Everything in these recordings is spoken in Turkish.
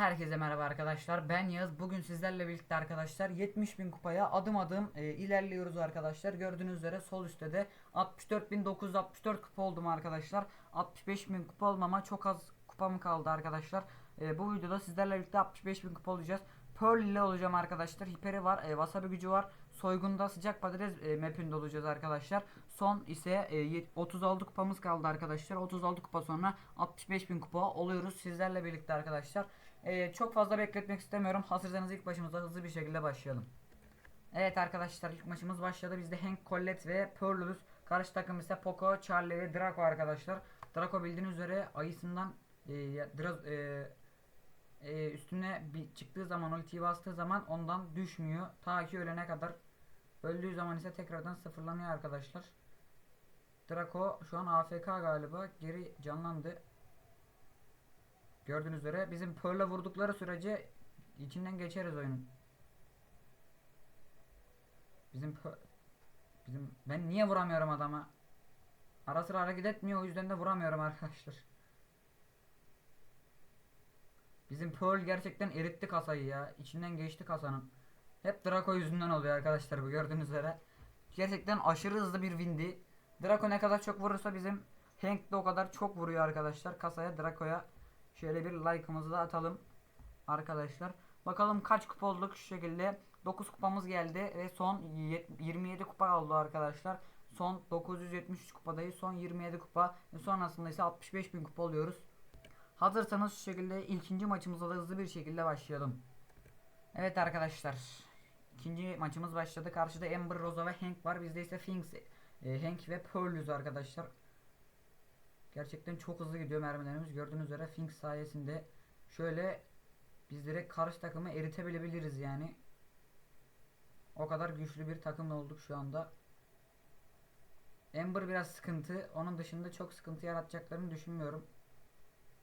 Herkese merhaba arkadaşlar. Ben Yağız. Bugün sizlerle birlikte arkadaşlar 70 bin kupaya adım adım e, ilerliyoruz arkadaşlar. Gördüğünüz üzere sol üstte de 64.964 kupa oldum arkadaşlar. 65 bin kupa olmama çok az kupam kaldı arkadaşlar. E, bu videoda sizlerle birlikte 65 bin kupa olacağız. Pearl ile olacağım arkadaşlar. Hiperi var. E, wasabi gücü var. Soygunda sıcak patates e, mapinde olacağız arkadaşlar. Son ise e, yet- 36 kupamız kaldı arkadaşlar. 36 kupa sonra 65 bin kupa oluyoruz sizlerle birlikte arkadaşlar. E, çok fazla bekletmek istemiyorum. Hazırsanız ilk başımıza hızlı bir şekilde başlayalım. Evet arkadaşlar ilk maçımız başladı. Bizde Hank, Colette ve Pearl'ümüz. Karşı takım ise Poco, Charlie ve Draco arkadaşlar. Draco bildiğiniz üzere ayısından e, biraz e, e, üstüne bir çıktığı zaman ultiyi bastığı zaman ondan düşmüyor. Ta ki ölene kadar. Öldüğü zaman ise tekrardan sıfırlanıyor arkadaşlar. Draco şu an AFK galiba. Geri canlandı. Gördüğünüz üzere bizim Pearl'e vurdukları sürece içinden geçeriz oyunun. Bizim bizim ben niye vuramıyorum adama? Ara sıra hareket etmiyor o yüzden de vuramıyorum arkadaşlar. Bizim Pearl gerçekten eritti kasayı ya. İçinden geçti kasanın. Hep Draco yüzünden oluyor arkadaşlar bu gördüğünüz üzere. Gerçekten aşırı hızlı bir windi. Draco ne kadar çok vurursa bizim Hank de o kadar çok vuruyor arkadaşlar. Kasaya Draco'ya şöyle bir like'ımızı da atalım arkadaşlar. Bakalım kaç kupa olduk şu şekilde. 9 kupamız geldi ve son yet- 27 kupa oldu arkadaşlar. Son 973 kupadayız. Son 27 kupa ve sonrasında ise 65 bin kupa oluyoruz. Hazırsanız şu şekilde ikinci maçımıza da hızlı bir şekilde başlayalım. Evet arkadaşlar. ikinci maçımız başladı. Karşıda Ember, Rosa ve Hank var. Bizde ise Finks, e, Hank ve Pearl'üz arkadaşlar. Gerçekten çok hızlı gidiyor mermilerimiz. Gördüğünüz üzere Finks sayesinde şöyle biz direkt karşı takımı eritebilebiliriz yani. O kadar güçlü bir takımla olduk şu anda. Ember biraz sıkıntı. Onun dışında çok sıkıntı yaratacaklarını düşünmüyorum.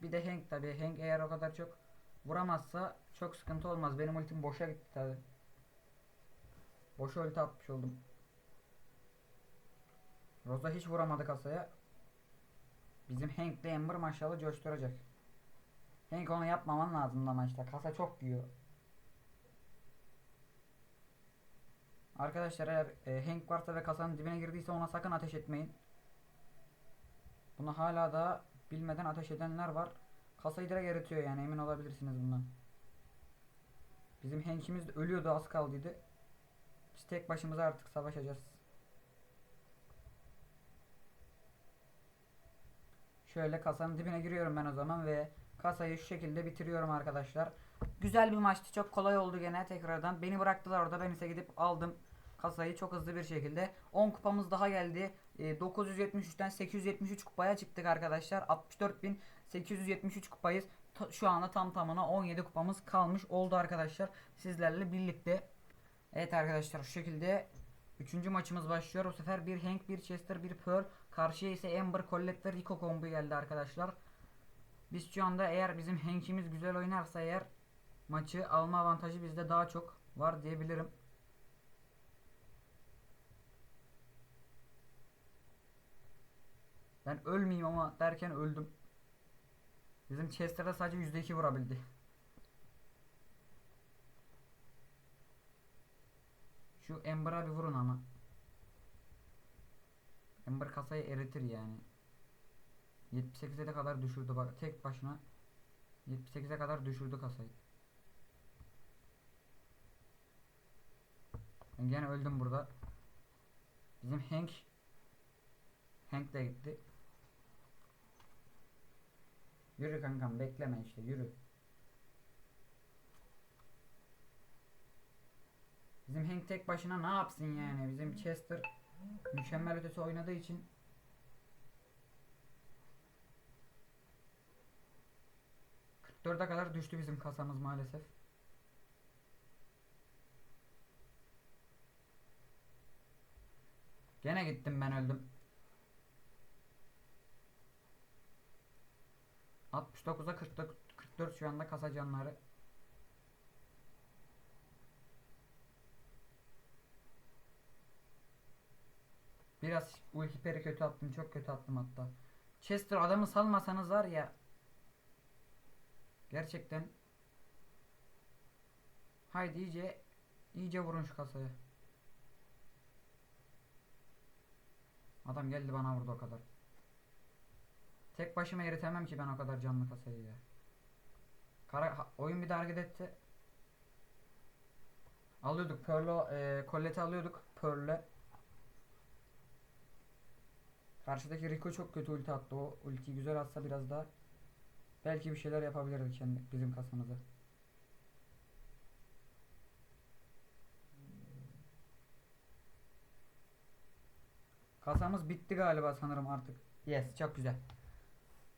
Bir de Hank tabi. Hank eğer o kadar çok vuramazsa çok sıkıntı olmaz. Benim ultim boşa gitti tabi. Boşa ulti atmış oldum. Rosa hiç vuramadı kasaya. Bizim Hank de Ember maşallah coşturacak. Hank onu yapmaman lazım da maçta. Kasa çok yiyor. Arkadaşlar eğer e, Hank varsa ve kasanın dibine girdiyse ona sakın ateş etmeyin. Bunu hala da bilmeden ateş edenler var. Kasayı direkt eritiyor yani emin olabilirsiniz bundan. Bizim Hank'imiz ölüyordu az kaldıydı. Biz tek başımıza artık savaşacağız. Şöyle kasanın dibine giriyorum ben o zaman ve kasayı şu şekilde bitiriyorum arkadaşlar. Güzel bir maçtı. Çok kolay oldu gene tekrardan. Beni bıraktılar orada. Ben ise gidip aldım kasayı çok hızlı bir şekilde. 10 kupamız daha geldi. E, 973'ten 873 kupaya çıktık arkadaşlar. 64.873 kupayız. Ta- Şu anda tam tamına 17 kupamız kalmış oldu arkadaşlar. Sizlerle birlikte. Evet arkadaşlar şu şekilde Üçüncü maçımız başlıyor. Bu sefer bir Hank, bir Chester, bir Pearl. Karşıya ise Amber, Colette ve Rico kombu geldi arkadaşlar. Biz şu anda eğer bizim Hank'imiz güzel oynarsa eğer maçı alma avantajı bizde daha çok var diyebilirim. Ben ölmeyeyim ama derken öldüm. Bizim Chester'da sadece %2 vurabildi. Şu Ember'a bir vurun ama. Ember kasayı eritir yani. 78'e de kadar düşürdü bak tek başına. 78'e kadar düşürdü kasayı. Ben gene öldüm burada. Bizim Hank Hank de gitti. Yürü kankam bekleme işte yürü. Bizim Hank tek başına ne yapsın yani? Bizim Chester mükemmel ötesi oynadığı için ...44'e kadar düştü bizim kasamız maalesef. Gene gittim ben öldüm. 69'a 44, 44 şu anda kasa canları. Biraz bu hiperi kötü attım. Çok kötü attım hatta. Chester adamı salmasanız var ya. Gerçekten Haydi iyice iyice vurun şu kasayı. Adam geldi bana vurdu o kadar. Tek başıma eritemem ki ben o kadar canlı kasayı ya. Kara, oyun bir de hareket etti. Alıyorduk Pearl'o e, Colette'i alıyorduk Pearl'le. Karşıdaki Rico çok kötü ulti attı o. Ultiyi güzel atsa biraz daha belki bir şeyler yapabilirdik kendi bizim kasamıza. Kasamız bitti galiba sanırım artık. Yes çok güzel.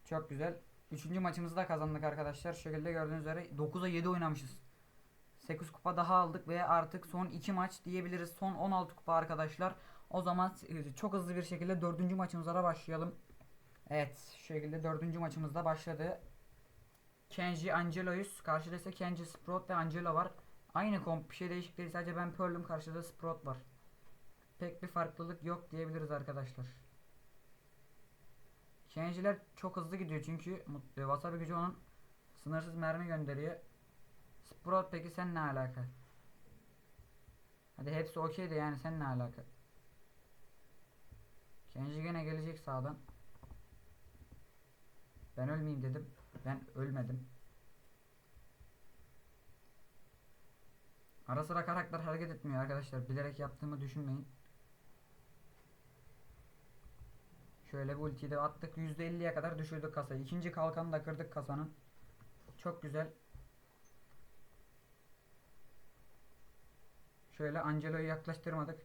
Çok güzel. Üçüncü maçımızı da kazandık arkadaşlar. Şu şekilde gördüğünüz üzere 9'a 7 oynamışız. 8 kupa daha aldık ve artık son 2 maç diyebiliriz. Son 16 kupa arkadaşlar. O zaman e, çok hızlı bir şekilde 4. maçımıza başlayalım. Evet şu şekilde 4. maçımızda başladı. Kenji Angelo'yuz. Karşıda ise Kenji Sprout ve Angelo var. Aynı komp bir şey değişik. Sadece ben Pearl'üm karşıda Sprout var. Pek bir farklılık yok diyebiliriz arkadaşlar. Kenji'ler çok hızlı gidiyor çünkü e, Wasabi gücü onun sınırsız mermi gönderiyor. Sprout peki sen ne alaka? Hadi hepsi okey de yani sen ne alaka? Kenji gene gelecek sağdan. Ben ölmeyeyim dedim. Ben ölmedim. Ara sıra karakter hareket etmiyor arkadaşlar. Bilerek yaptığımı düşünmeyin. Şöyle bir ultiyi de attık. %50'ye kadar düşürdük kasayı. İkinci kalkanı da kırdık kasanın. Çok güzel. Şöyle Angelo'yu yaklaştırmadık.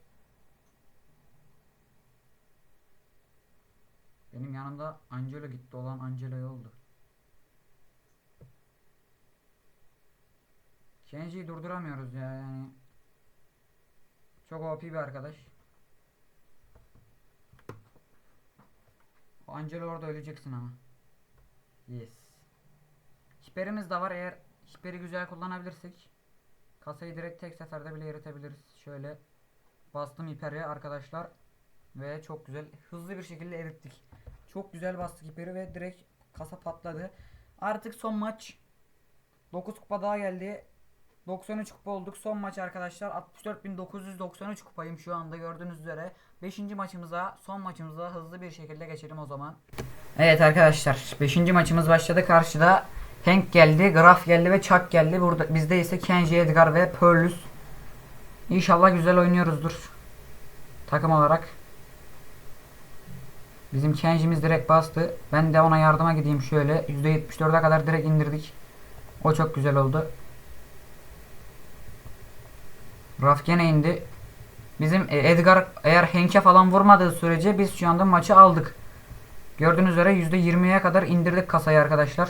Yanımda Angelo gitti olan Angelo'yu oldu. Kenji'yi durduramıyoruz ya yani. Çok OP bir arkadaş. O Angelo orada öleceksin ama. Yes. Hiperimiz de var eğer hiperi güzel kullanabilirsek. Kasayı direkt tek seferde bile eritebiliriz. Şöyle bastım hiperi arkadaşlar. Ve çok güzel hızlı bir şekilde erittik. Çok güzel bastık hiperi ve direkt kasa patladı. Artık son maç. 9 kupa daha geldi. 93 kupa olduk. Son maç arkadaşlar. 64.993 kupayım şu anda gördüğünüz üzere. 5. maçımıza, son maçımıza hızlı bir şekilde geçelim o zaman. Evet arkadaşlar. 5. maçımız başladı. Karşıda Hank geldi, Graf geldi ve Chuck geldi. Burada bizde ise Kenji, Edgar ve Pearlus. İnşallah güzel oynuyoruzdur. Takım olarak. Bizim Kenji'miz direkt bastı. Ben de ona yardıma gideyim şöyle. %74'e kadar direkt indirdik. O çok güzel oldu. Raf gene indi. Bizim e, Edgar eğer Henk'e falan vurmadığı sürece biz şu anda maçı aldık. Gördüğünüz üzere %20'ye kadar indirdik kasayı arkadaşlar.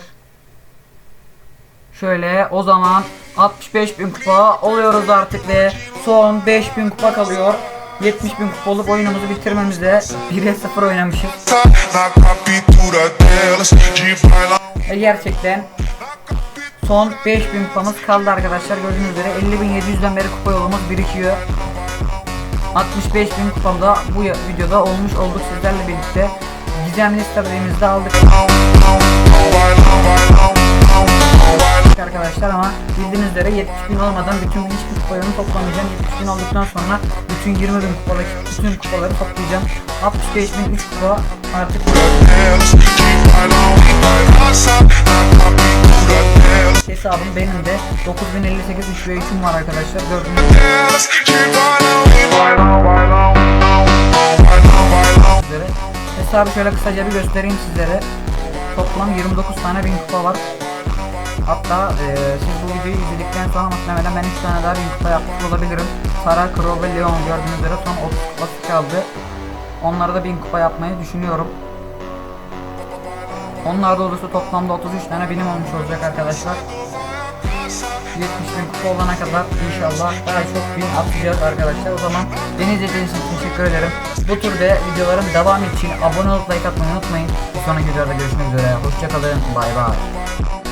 Şöyle o zaman 65.000 kupa oluyoruz artık ve son 5.000 kupa kalıyor. 70.000 kupa olup oyunumuzu bitirmemizde 1'e 0 oynamışız. Ve gerçekten son 5000 kupamız kaldı arkadaşlar. Gördüğünüz üzere 50.700'den beri kupa yolumuz birikiyor. 65.000 kupamda bu videoda olmuş olduk sizlerle birlikte. Gizemli istediğimizde aldık arkadaşlar ama bildiğiniz üzere 70.000 olmadan bütün hiçbir kupalarını toplamayacağım. 70.000 olduktan sonra bütün 20.000 kupadaki bütün kupaları toplayacağım. 65.000 3 kupa artık hesabım benim de 9058 3 ve 3'üm var arkadaşlar. Gördüğünüz gibi. Delas de bailar e bailar, bailar, bailar, bailar. üzere. Hesabı şöyle kısaca bir göstereyim sizlere. Toplam 29 tane bin kupa var. Hatta eee, siz bu videoyu izledikten sonra muhtemelen ben 3 tane daha kupa yapmış olabilirim. Sara, Crow ve Leon gördüğünüz üzere son 30 kupası kaldı. Onlara da bin kupa yapmayı düşünüyorum. Onlar da olursa toplamda 33 tane binim olmuş olacak arkadaşlar. 70 bin kupa olana kadar inşallah daha çok bin atacağız arkadaşlar. O zaman beni izlediğiniz için teşekkür ederim. Bu türde videoların devamı için abone olup like atmayı unutmayın. Bir sonraki videoda görüşmek üzere. Hoşçakalın. Bay bay.